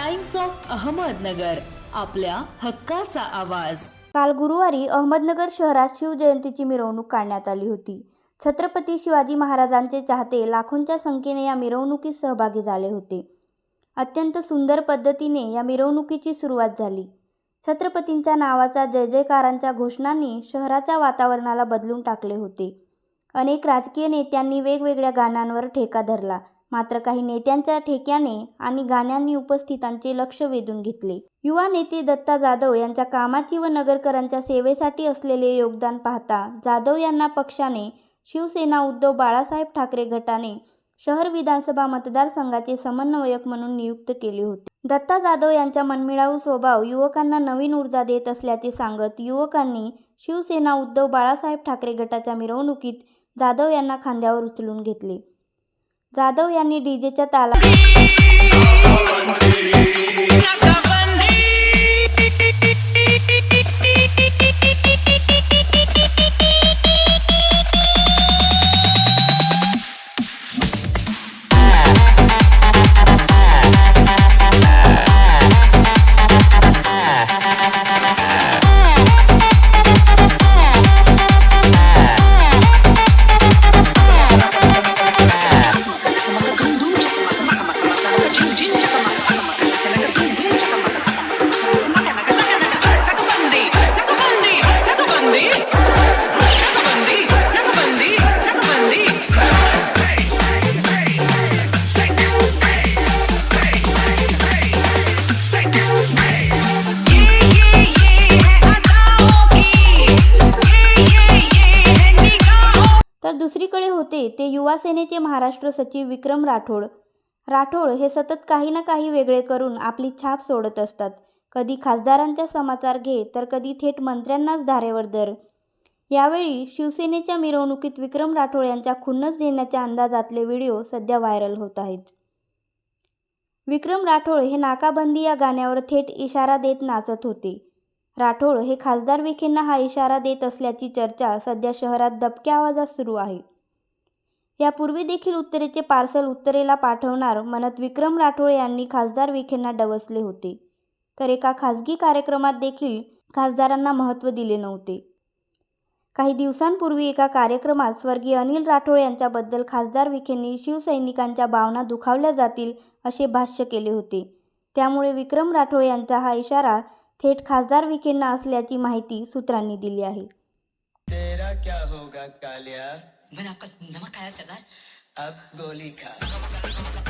Times of Ahmednagar आपल्या हक्काचा आवाज. काल गुरुवारी अहमदनगर शहरात शिवजयंतीची मिरवणूक काढण्यात आली होती. छत्रपती शिवाजी महाराजांचे चाहते लाखोंच्या संख्येने या मिरवणुकीत सहभागी झाले होते. अत्यंत सुंदर पद्धतीने या मिरवणुकीची सुरुवात झाली. छत्रपतींच्या नावाचा जय जयकारांच्या घोषणांनी शहराच्या वातावरणाला बदलून टाकले होते. अनेक राजकीय नेत्यांनी वेगवेगळ्या गाण्यांवर ठेका धरला. मात्र काही नेत्यांच्या ठेक्याने आणि गाण्यांनी उपस्थितांचे लक्ष वेधून घेतले. युवा नेते दत्ता जाधव यांच्या कामाची व नगरकरांच्या सेवेसाठी असलेले योगदान पाहता जाधव यांना पक्षाने शिवसेना उद्धव बाळासाहेब ठाकरे गटाने शहर विधानसभा मतदारसंघाचे समन्वयक म्हणून नियुक्त केले होते. दत्ता जाधव यांचा मनमिळाऊ स्वभाव युवकांना नवीन ऊर्जा देत असल्याचे सांगत युवकांनी शिवसेना उद्धव बाळासाहेब ठाकरे गटाच्या मिरवणुकीत जाधव यांना खांद्यावर उचलून घेतले. जाधव यांनी डीजेच्या ताला होते ते युवा सेनेचे महाराष्ट्र सचिव विक्रम राठोड. राठोड हे सतत काही ना काही वेगळे करून आपली छाप सोडत असतात. कधी खासदारांचा समाचार घे तर कधी थेट मंत्र्यांनाच धारेवर दर यावेळी शिवसेनेच्या मिरवणुकीत विक्रम राठोड यांच्या खुन्नस देण्याच्या अंदाजातले व्हिडिओ सध्या व्हायरल होत आहेत. विक्रम राठोड हे नाकाबंदी या गाण्यावर थेट इशारा देत नाचत होते. राठोड हे खासदार विखेंना हा इशारा देत असल्याची चर्चा सध्या शहरात दबक्या आवाजात सुरू आहे. यापूर्वी देखील उत्तरेचे पार्सल उत्तरेला पाठवणार म्हणत विक्रम राठोड यांनी खासदार विखेंना डवसले होते. तर एका खासगी कार्यक्रमात देखील खासदारांना महत्त्व दिले नव्हते. काही दिवसांपूर्वी एका कार्यक्रमात स्वर्गीय अनिल राठोड यांच्याबद्दल खासदार विखेंनी शिवसैनिकांच्या भावना दुखावल्या जातील असे भाष्य केले होते. त्यामुळे विक्रम राठोड यांचा हा इशारा थेट खासदार विखेंना असल्याची माहिती सूत्रांनी दिली आहे. क्या होगा कालिया? मैंने आपका नमक खाया सरदार। अब गोली खा।